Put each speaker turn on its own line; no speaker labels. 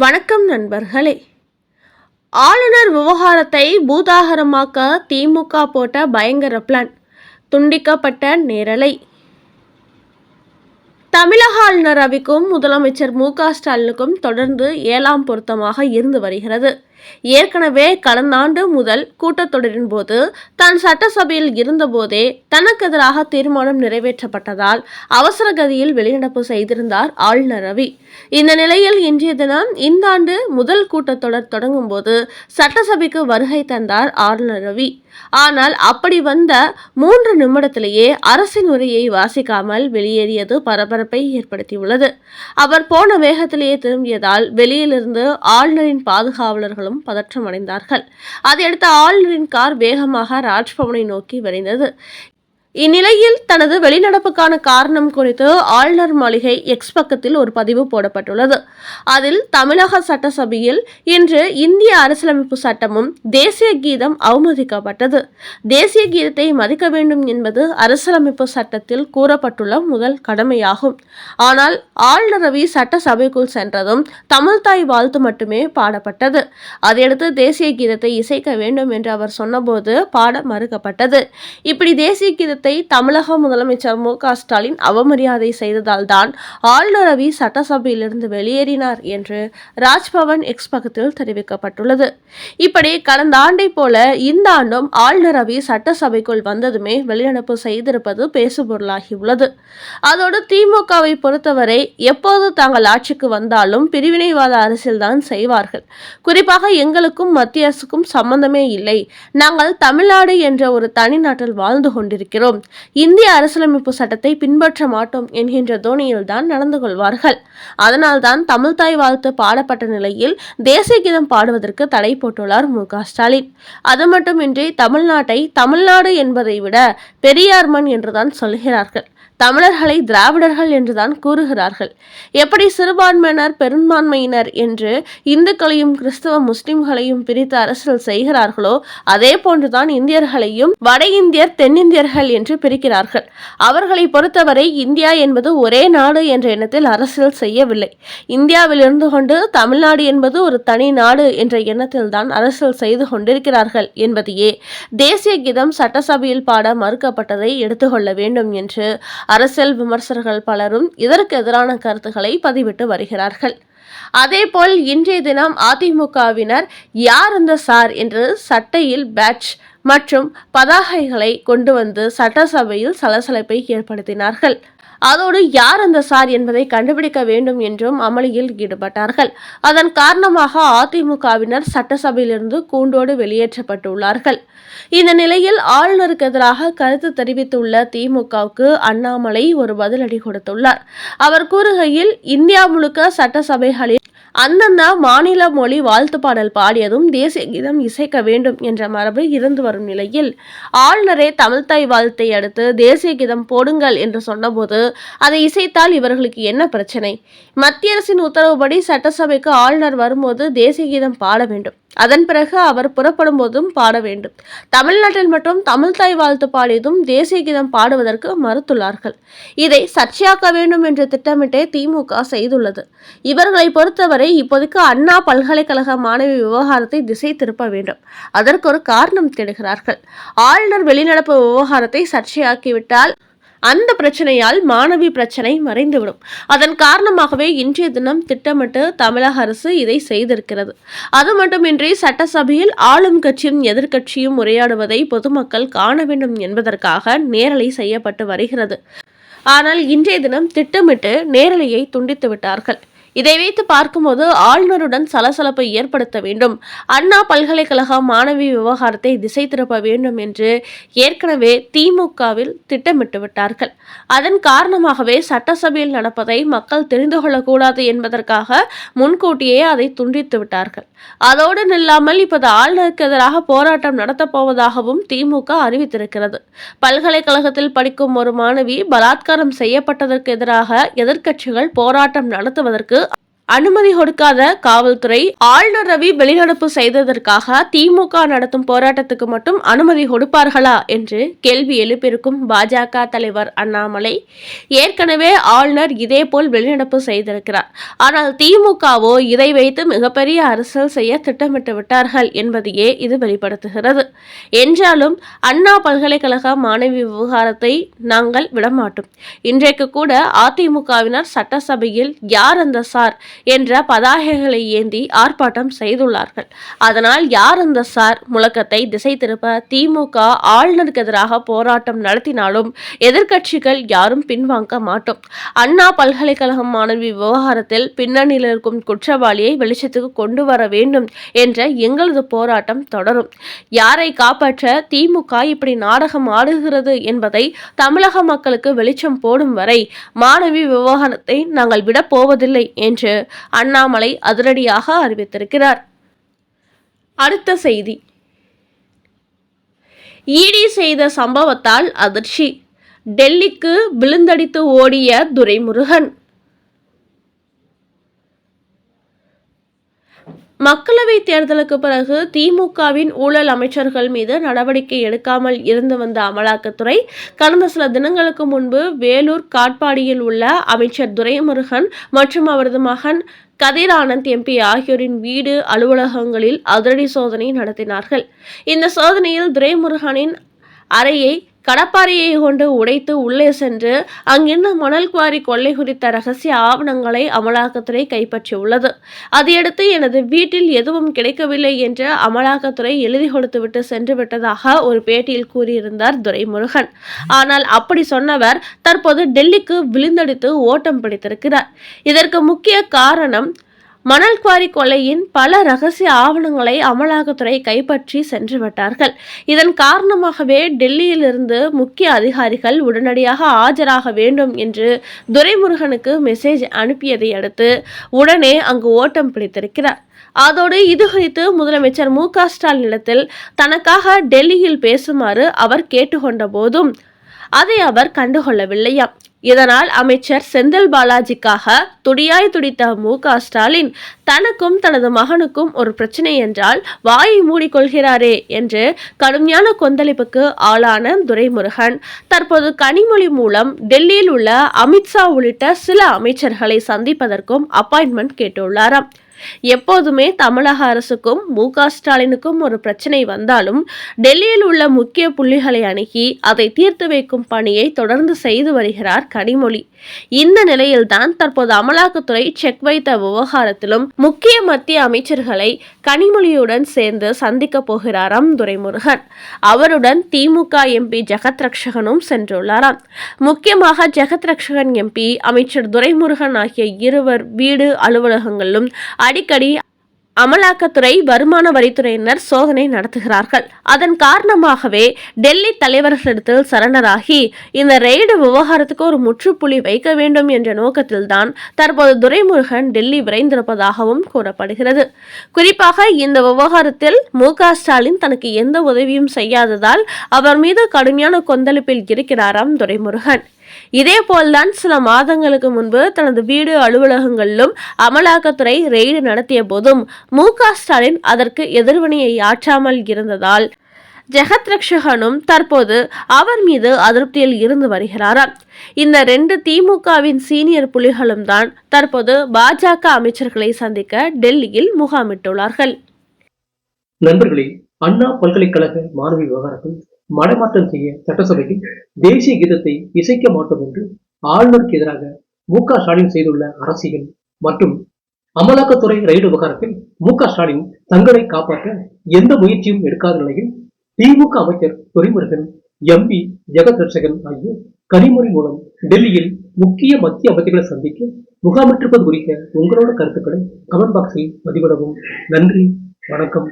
வணக்கம் நண்பர்களே. ஆளுநர் விவகாரத்தை பூதாகரமாக்க திமுக போட்ட பயங்கர பிளான் துண்டிக்கப்பட்ட நேரலை. தமிழக ஆளுநர் ரவிக்கும் முதலமைச்சர் மு க ஸ்டாலினுக்கும் தொடர்ந்து ஏழாம் பொருத்தமாக இருந்து வருகிறது. ஏற்கனவே கடந்த ஆண்டு முதல் கூட்டத்தொடரின் போது தான் சட்டசபையில் இருந்தபோதே தனக்கு எதிராக தீர்மானம் நிறைவேற்றப்பட்டதால் அவசர கதியில் வெளிநடப்பு செய்திருந்தார் ஆளுநர் ரவி. இந்த நிலையில் இன்றைய தினம் இந்த ஆண்டு முதல் கூட்டத்தொடர் தொடங்கும் போது சட்டசபைக்கு வருகை தந்தார் ஆளுநர் ரவி. ஆனால் அப்படி வந்த மூன்று நிமிடத்திலேயே அரசின் உரையை வாசிக்காமல் வெளியேறியது பரபரப்பை ஏற்படுத்தியுள்ளது. அவர் போன வேகத்திலேயே திரும்பியதால் வெளியிலிருந்து ஆளுநரின் பாதுகாவலர்களும் பதற்றமடைந்தார்கள். அதையடுத்து ஆளுநரின் கார் வேகமாக ராஜ்பவனை நோக்கி விரைந்தது. இந்நிலையில் தனது வெளிநடப்புக்கான காரணம் குறித்து ஆளுநர் மாளிகை எக்ஸ் பக்கத்தில் ஒரு பதிவு போடப்பட்டுள்ளது. அதில் தமிழக சட்டசபையில் இன்று இந்திய அரசியலமைப்பு சட்டமும் தேசிய கீதம் அவமதிக்கப்பட்டது. தேசிய கீதத்தை மதிக்க வேண்டும் என்பது அரசியலமைப்பு சட்டத்தில் கூறப்பட்டுள்ள முதல் கடமையாகும். ஆனால் ஆளுநரவி சட்டசபைக்குள் சென்றதும் தமிழ்தாய் வாழ்த்து மட்டுமே பாடப்பட்டது. அதையடுத்து தேசிய கீதத்தை இசைக்க வேண்டும் என்று அவர் சொன்னபோது பாட மறுக்கப்பட்டது. இப்படி தேசிய கீதத்தை தமிழக முதலமைச்சர் மு க ஸ்டாலின் அவமரியாதை செய்ததால் தான் ஆளுநர் ரவி சட்டசபையிலிருந்து வெளியேறினார் என்று ராஜ்பவன் எக்ஸ் பக்கத்தில் தெரிவிக்கப்பட்டுள்ளது. இப்படி கடந்த ஆண்டை போல இந்த ஆண்டும் ஆளுநர் ரவி சட்டசபைக்குள் வந்ததுமே வெளிநடப்பு செய்திருப்பது பேசுபொருளாகியுள்ளது. அதோடு திமுகவை பொறுத்தவரை எப்போது தாங்கள் ஆட்சிக்கு வந்தாலும் பிரிவினைவாத அரசியல்தான் செய்வார்கள். குறிப்பாக எங்களுக்கும் மத்திய அரசுக்கும் சம்பந்தமே இல்லை. நாங்கள் தமிழ்நாடு என்ற ஒரு தனி நாட்டில் வாழ்ந்து கொண்டிருக்கிறோம். இந்திய அரசியலமைப்பு சட்டத்தை பின்பற்ற மாட்டோம் என்கின்ற தோனியில் தான் நடந்து கொள்வார்கள். அதனால்தான் தமிழ்தாய் வாழ்த்து பாடப்பட்ட நிலையில் தேசிய கீதம் பாடுவதற்கு தடை போட்டுள்ளார் மு க ஸ்டாலின். அது மட்டுமின்றி தமிழ்நாட்டை தமிழ்நாடு என்பதை விட பெரியார் மண் என்றுதான் சொல்கிறார்கள். தமிழர்களை திராவிடர்கள் என்றுதான் கூறுகிறார்கள். எப்படி சிறுபான்மையினர் பெரும்பான்மையினர் என்று இந்துக்களையும் கிறிஸ்தவ முஸ்லிம்களையும் பிரித்து அரசியல் செய்கிறார்களோ அதே போன்றுதான் இந்தியர்களையும் வட இந்தியர் தென்னிந்தியர்கள் என்று பிரிக்கிறார்கள். அவர்களை பொறுத்தவரை இந்தியா என்பது ஒரே நாடு என்ற எண்ணத்தில் அரசியல் செய்யவில்லை. இந்தியாவில் இருந்து கொண்டு தமிழ்நாடு என்பது ஒரு தனி நாடு என்ற எண்ணத்தில் தான் அரசியல் செய்து கொண்டிருக்கிறார்கள் என்பதையே தேசிய கீதம் சட்டசபையில் பாட மறுக்கப்பட்டதை எடுத்துக்கொள்ள வேண்டும் என்று அரசியல் விமர்சகர்கள் பலரும் இதற்கு எதிரான கருத்துக்களை பதிவிட்டு வருகிறார்கள். அதேபோல் இன்றைய தினம் அதிமுகவினர் யார் இந்த சார் என்று சட்டையில் பேட்ச் மற்றும் பதாகைகளை கொண்டு வந்து சட்டசபையில் சலசலப்பை ஏற்படுத்தினார்கள். அதோடு யார் அந்த சார் என்பதை கண்டுபிடிக்க வேண்டும் என்றும் அமளியில் ஈடுபட்டார்கள். அதன் காரணமாக அதிமுகவினர் சட்டசபையிலிருந்து கூண்டோடு வெளியேற்றப்பட்டுள்ளார்கள். இந்த நிலையில் ஆளுநருக்கு எதிராக கருத்து தெரிவித்துள்ள திமுகவுக்கு அண்ணாமலை ஒரு பதிலடி கொடுத்துள்ளார். அவர் கூறுகையில் இந்தியா முழுக்க சட்டசபைகளில் அந்தந்த மாநில மொழி வாழ்த்து பாடல் பாடியதும் தேசிய கீதம் இசைக்க வேண்டும் என்ற மரபு இருந்து வரும் நிலையில் ஆளுநரே தமிழ்தாய் வாழ்த்தை அடுத்து தேசிய கீதம் போடுங்கள் என்று சொன்னபோது அதை இசைத்தால் இவர்களுக்கு என்ன பிரச்சனை? மத்திய அரசின் உத்தரவுப்படி சட்டசபைக்கு ஆளுநர் வரும்போது தேசிய கீதம் பாட வேண்டும். அதன் பிறகு அவர் புறப்படும் போதும் பாட வேண்டும். தமிழ்நாட்டில் மட்டும் தமிழ்தாய் வாழ்த்து பாடியதும் தேசிய கீதம் பாடுவதற்கு மறுத்துள்ளார்கள். இதை சர்ச்சையாக்க வேண்டும் என்று திட்டமிட்டே திமுக செய்துள்ளது. இவர்களை பொறுத்தவரை இப்போதைக்கு அண்ணா பல்கலைக்கழக மாணவி விவகாரத்தை திசை திருப்ப வேண்டும். அதற்கு ஒரு காரணம் தேடுகிறார்கள். ஆளுநர் வெளிநடப்பு விவகாரத்தை சர்ச்சையாக்கிவிட்டால் அந்த பிரச்சனையால் மாணவி பிரச்சனை மறைந்துவிடும். அதன் காரணமாகவே இன்றைய தினம் திட்டமிட்டு தமிழக அரசு இதை செய்திருக்கிறது. அது மட்டுமின்றி சட்டசபையில் ஆளும் கட்சியும் எதிர்க்கட்சியும் உரையாடுவதை பொதுமக்கள் காண வேண்டும் என்பதற்காக நேரலை செய்யப்பட்டு வருகிறது. ஆனால் இன்றைய தினம் திட்டமிட்டு நேரலையை துண்டித்து விட்டார்கள் இதை வைத்து பார்க்கும்போது ஆளுநருடன் சலசலப்பை ஏற்படுத்த வேண்டும். அண்ணா பல்கலைக்கழக மாணவி விவகாரத்தை திசை திருப்ப வேண்டும் என்று ஏற்கனவே திமுகவில் திட்டமிட்டு விட்டார்கள். அதன் காரணமாகவே சட்டசபையில் நடப்பதை மக்கள் தெரிந்து கொள்ளக்கூடாது என்பதற்காக முன்கூட்டியே அதை துண்டித்து விட்டார்கள். அதோடு நில்லாமல் இப்போது ஆளுநருக்கு எதிராக போராட்டம் நடத்தப் போவதாகவும் திமுக அறிவித்திருக்கிறது. பல்கலைக்கழகத்தில் படிக்கும் ஒரு மாணவி பலாத்காரம் செய்யப்பட்டதற்கு எதிராக எதிர்க்கட்சிகள் போராட்டம் நடத்துவதற்கு அனுமதி கொடுக்காத காவல்துறை ஆளுநர் ரவி வெளிநடப்பு செய்ததற்காக திமுக நடத்தும் போராட்டத்துக்கு மட்டும் அனுமதி கொடுப்பார்களா என்று கேள்வி எழுப்பியிருக்கும் பாஜக தலைவர் அண்ணாமலை. ஏற்கனவே ஆளுநர் இதேபோல் வெளிநடப்பு செய்திருக்கிறார். ஆனால் திமுகவோ இதை வைத்து மிகப்பெரிய அரசியல் செய்ய திட்டமிட்டு விட்டார்கள் என்பதையே இது வெளிப்படுத்துகிறது. என்றாலும் அண்ணா பல்கலைக்கழக மாணவி விவகாரத்தை நாங்கள் விடமாட்டோம். இன்றைக்கு கூட அதிமுகவினர் சட்டசபையில் யார் அந்த சார் என்ற பதாகைகளை ஏந்தி ஆர்ப்பாட்டம் செய்துள்ளார்கள். அதனால் யார் அந்த சார்? முழக்கத்தை திசை திருப்ப திமுக ஆளுநருக்கு எதிராக போராட்டம் நடத்தினாலும் எதிர்க்கட்சிகள் யாரும் பின்வாங்க மாட்டோம். அண்ணா பல்கலைக்கழகம் மாணவி விவகாரத்தில் பின்னணியில் இருக்கும் குற்றவாளியை வெளிச்சத்துக்கு கொண்டு வர வேண்டும் என்ற எங்களது போராட்டம் தொடரும். யாரை காப்பாற்ற திமுக இப்படி நாடகம் ஆடுகிறது என்பதை தமிழக மக்களுக்கு வெளிச்சம் போடும் வரை மாணவி விவகாரத்தை நாங்கள் விடப் போவதில்லை என்று அண்ணாமலை அதிரடியாக அறிவித்திருக்கிறார். அடுத்த செய்தி. ஈடி செய்த சம்பவத்தால் அதிர்ச்சி. டெல்லிக்கு விழுந்தடித்து ஓடிய துரைமுருகன். மக்களவை தேர்தலுக்கு பிறகு திமுகவின் ஊழல் அமைச்சர்கள் மீது நடவடிக்கை எடுக்காமல் இருந்து வந்த அமலாக்கத்துறை கடந்த சில தினங்களுக்கு முன்பு வேலூர் காட்பாடியில் உள்ள அமைச்சர் துரைமுருகன் மற்றும் அவரது மகன் கதிர் ஆனந்த் எம்பி ஆகியோரின் வீடு அலுவலகங்களில் அதிரடி சோதனை நடத்தினார்கள். இந்த சோதனையில் துரைமுருகனின் அறையை கடப்பாறையை கொண்டு உடைத்து உள்ளே சென்று அங்கிருந்த மணல் குவாரி கொள்ளை குறித்த ரகசிய ஆவணங்களை அமலாக்கத்துறை கைப்பற்றியுள்ளது. அதையடுத்து எனது வீட்டில் எதுவும் கிடைக்கவில்லை என்று அமலாக்கத்துறை எழுதி கொடுத்துவிட்டு சென்று விட்டதாக ஒரு பேட்டியில் கூறியிருந்தார் துரைமுருகன். ஆனால் அப்படி சொன்னவர் தற்போது டெல்லிக்கு விழுந்தடித்து ஓட்டம் பிடித்திருக்கிறார். இதற்கு முக்கிய காரணம் மணல் குவாரி கொலையின் பல ரகசிய ஆவணங்களை அமலாக்கத்துறை கைப்பற்றி சென்று விட்டார்கள். இதன் காரணமாகவே டெல்லியிலிருந்து முக்கிய அதிகாரிகள் உடனடியாக ஆஜராக வேண்டும் என்று துரைமுருகனுக்கு மெசேஜ் அனுப்பியதை அடுத்து உடனே அங்கு ஓட்டம் பிடித்திருக்கிறார். அதோடு இது குறித்து முதலமைச்சர் மு க ஸ்டாலினிடத்தில் தனக்காக டெல்லியில் பேசுமாறு அவர் கேட்டுக்கொண்ட போதும் அதை அவர் கண்டுகொள்ளவில்லையாம். இதனால் அமைச்சர் செந்தில் பாலாஜிக்காக துடியாய் துடித்த மு க ஸ்டாலின் தனக்கும் தனது மகனுக்கும் ஒரு பிரச்சனை என்றால் வாயை மூடிக்கொள்கிறாரே என்று கடுமையான கொந்தளிப்புக்கு ஆளான துரைமுருகன். தற்போது கனிமொழி மூலம் டெல்லியில் உள்ள அமித்ஷா உள்ளிட்ட சில அமைச்சர்களை சந்திப்பதற்கும் அப்பாயின்மெண்ட் கேட்டுள்ளாராம். எப்போதுமே தமிழக அரசுக்கும் மு க ஸ்டாலினுக்கும் ஒரு பிரச்சனை வந்தாலும் டெல்லியில் உள்ள முக்கிய புள்ளிகளை அணுகி அதை தீர்த்து வைக்கும் பணியை தொடர்ந்து செய்து வருகிறார் கனிமொழி. இந்த நிலையில்தான் தற்போது அமலாக்கத்துறை செக் வைத்த விவகாரத்திலும் முக்கிய மத்திய அமைச்சர்களை கனிமொழியுடன் சேர்ந்து சந்திக்க போகிறாராம் துரைமுருகன். அவருடன் திமுக எம்பி ஜெகத் ரக்ஷகனும் சென்றுள்ளாராம். முக்கியமாக ஜெகத் ரக்ஷகன் எம்பி அமைச்சர் துரைமுருகன் ஆகிய இருவர் வீடு அலுவலகங்களிலும் அடிக்கடி அமலாக்கத்துறை வருமான வரித்துறையினர் சோதனை நடத்துகிறார்கள். அதன் காரணமாகவே டெல்லி தலைவர்களிடத்தில் சரணராகி இந்த ரெய்டு விவகாரத்துக்கு ஒரு முற்றுப்புள்ளி வைக்க வேண்டும் என்ற நோக்கத்தில்தான் தற்போது துரைமுருகன் டெல்லி விரைந்திருப்பதாகவும் கூறப்படுகிறது. குறிப்பாக இந்த விவகாரத்தில் மு. ஸ்டாலின் தனக்கு எந்த உதவியும் செய்யாததால் அவர் மீது கடுமையான கொந்தளிப்பில் இருக்கிறாராம் துரைமுருகன். இதேபோல்தான் சில மாதங்களுக்கு முன்பு தனது வீடு அலுவலகங்களிலும் அமலாக்கத்துறை ரெய்டு நடத்திய போதும் மு ஸ்டாலின் அதற்கு எதிர்வினையை ஆற்றாமல் இருந்ததால் ஜெகத் ரக்ஷகனும் தற்போது அவர் மீது அதிருப்தியில் இருந்து வருகிறாராம். இந்த ரெண்டு திமுகவின் சீனியர் புலிகளும் தான் தற்போது பாஜக அமைச்சர்களை சந்திக்க டெல்லியில் முகாமிட்டுள்ளார்கள்.
நண்பர்களே அண்ணா பல்கலைக்கழக மாணவி விவகாரத்தில் மடைமாற்றம் செய்ய சட்டசபையில் தேசிய கீதத்தை இசைக்க மாட்டோம் என்று ஆளுநருக்கு எதிராக மு க ஸ்டாலின் செய்துள்ள அரசியல் மற்றும் அமலாக்கத்துறை ரயில் விவகாரத்தில் மு க ஸ்டாலின் தங்களை காப்பாற்ற எந்த முயற்சியும் எடுக்காத நிலையில் திமுக அமைச்சர் துரைமுருகன் எம்பி ஜெகத் ரட்சகன் ஆகிய கனிமொழி மூலம் டெல்லியில் முக்கிய மத்திய அமைச்சர்களை சந்திக்க முகாமிட்டிருப்பது குறித்த உங்களோட கருத்துக்களை கமெண்ட் பாக்ஸில் பதிவிடவும். நன்றி வணக்கம்.